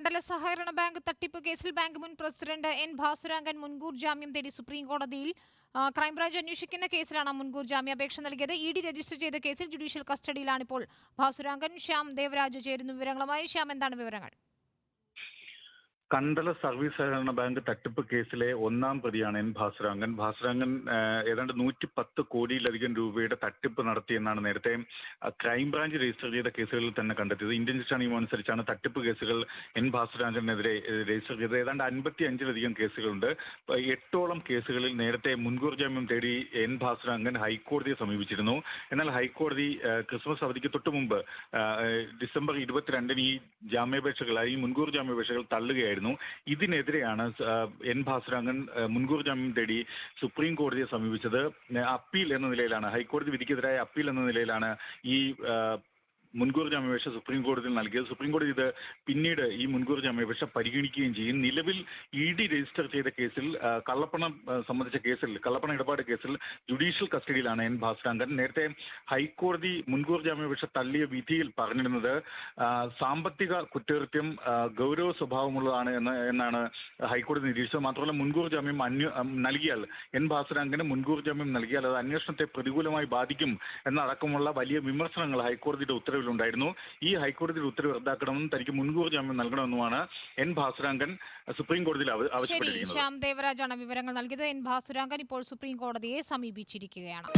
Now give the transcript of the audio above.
മണ്ഡല സഹകരണ ബാങ്ക് തട്ടിപ്പ് കേസിൽ ബാങ്ക് മുൻ പ്രസിഡന്റ് എൻ ഭാസുരാങ്കൻ മുൻകൂർ ജാമ്യം തേടി സുപ്രീം കോടതിയിൽ ക്രൈംബ്രാഞ്ച് അന്വേഷിക്കുന്ന കേസിലാണ് മുൻകൂർ ജാമ്യാപേക്ഷ നൽകിയത്. ഇ ഡി രജിസ്റ്റർ ചെയ്ത കേസിൽ ജുഡീഷ്യൽ കസ്റ്റഡിയിലാണിപ്പോൾ. ഭാസുരാങ്കൻ ശ്യാം ദേവരാജ് ചേരുന്നു വിവരങ്ങളുമായി. ശ്യാം എന്താണ് വിവരങ്ങൾ? കണ്ടല സർവീസ് സഹകരണ ബാങ്ക് തട്ടിപ്പ് കേസിലെ ഒന്നാം പ്രതിയാണ് എൻ ഭാസുരാങ്കൻ. ഭാസുരാങ്കൻ ഏതാണ്ട് നൂറ്റി പത്ത് കോടിയിലധികം രൂപയുടെ തട്ടിപ്പ് നടത്തിയെന്നാണ് നേരത്തെ ക്രൈംബ്രാഞ്ച് രജിസ്റ്റർ ചെയ്ത കേസുകളിൽ തന്നെ കണ്ടെത്തിയത്. ഇന്ത്യൻ ശിക്ഷാ അനുസരിച്ചാണ് തട്ടിപ്പ് കേസുകൾ എൻ ഭാസുരാങ്കനെതിരെ രജിസ്റ്റർ ചെയ്തത്. ഏതാണ്ട് അൻപത്തി അഞ്ചിലധികം കേസുകളുണ്ട് എട്ടോളം കേസുകളിൽ നേരത്തെ മുൻകൂർ ജാമ്യം തേടി എൻ ഭാസുരാങ്കൻ ഹൈക്കോടതിയെ സമീപിച്ചിരുന്നു. എന്നാൽ ഹൈക്കോടതി ക്രിസ്മസ് അവധിക്ക് തൊട്ടു മുമ്പ് ഡിസംബർ ഇരുപത്തിരണ്ടിന് ഈ ജാമ്യാപേക്ഷകളായി മുൻകൂർ ജാമ്യാപേക്ഷകൾ തള്ളുകയായിരുന്നു. ഇതിനെതിരെയാണ് സ- ആ, എൻ ഭാസുരാങ്കൻ മുൻകൂർ ജാമ്യം തേടി സുപ്രീം കോടതിയെ സമീപിച്ചത്. അപ്പീൽ എന്ന നിലയിലാണ്. ഹൈക്കോടതി വിധിക്കെതിരായ അപ്പീൽ എന്ന നിലയിലാണ് ഈ മുൻകൂർ ജാമ്യാപേക്ഷ സുപ്രീം കോടതിയിൽ നൽകിയത്. സുപ്രീം കോടതി ഇത് പിന്നീട് ഈ മുൻകൂർ ജാമ്യാപേക്ഷ പരിഗണിക്കുകയും ചെയ്യും. നിലവിൽ ഇ ഡി രജിസ്റ്റർ ചെയ്ത കേസിൽ കള്ളപ്പണം സംബന്ധിച്ച കേസിൽ കള്ളപ്പണ ഇടപാട് കേസിൽ ജുഡീഷ്യൽ കസ്റ്റഡിയിലാണ് എൻ ഭാസ്കരൻ. നേരത്തെ ഹൈക്കോടതി മുൻകൂർ ജാമ്യാപേക്ഷ തള്ളിയ വിധിയിൽ പറഞ്ഞിരുന്നത് സാമ്പത്തിക കുറ്റകൃത്യം ഗൗരവ സ്വഭാവമുള്ളതാണ് എന്ന് എന്നാണ് ഹൈക്കോടതി നിരീക്ഷിച്ചത്. മാത്രമല്ല മുൻകൂർ ജാമ്യം അന്വ നൽകിയാൽ എൻ ഭാസ്കരന് മുൻകൂർ ജാമ്യം നൽകിയാൽ അത് അന്വേഷണത്തെ പ്രതികൂലമായി ബാധിക്കും എന്നടക്കമുള്ള വലിയ വിമർശനങ്ങൾ ഹൈക്കോടതിയുടെ ഉത്തരവിലുണ്ടായിരുന്നു. ഈ ഹൈക്കോടതിയുടെ ഉത്തരവ് റദ്ദാക്കണമെന്നും തനിക്ക് മുൻകൂർ ജാമ്യം നൽകണമെന്നുമാണ് എൻ ഭാസുരാങ്കൻ സുപ്രീം കോടതിയിൽ ആവശ്യപ്പെട്ടിരിക്കുന്നത്. ശ്യാം ദേവരാജാണ് വിവരങ്ങൾ നൽകിയത്. എൻ ഭാസുരാങ്കൻ ഇപ്പോൾ സുപ്രീം കോടതിയെ സമീപിച്ചിരിക്കുകയാണ്.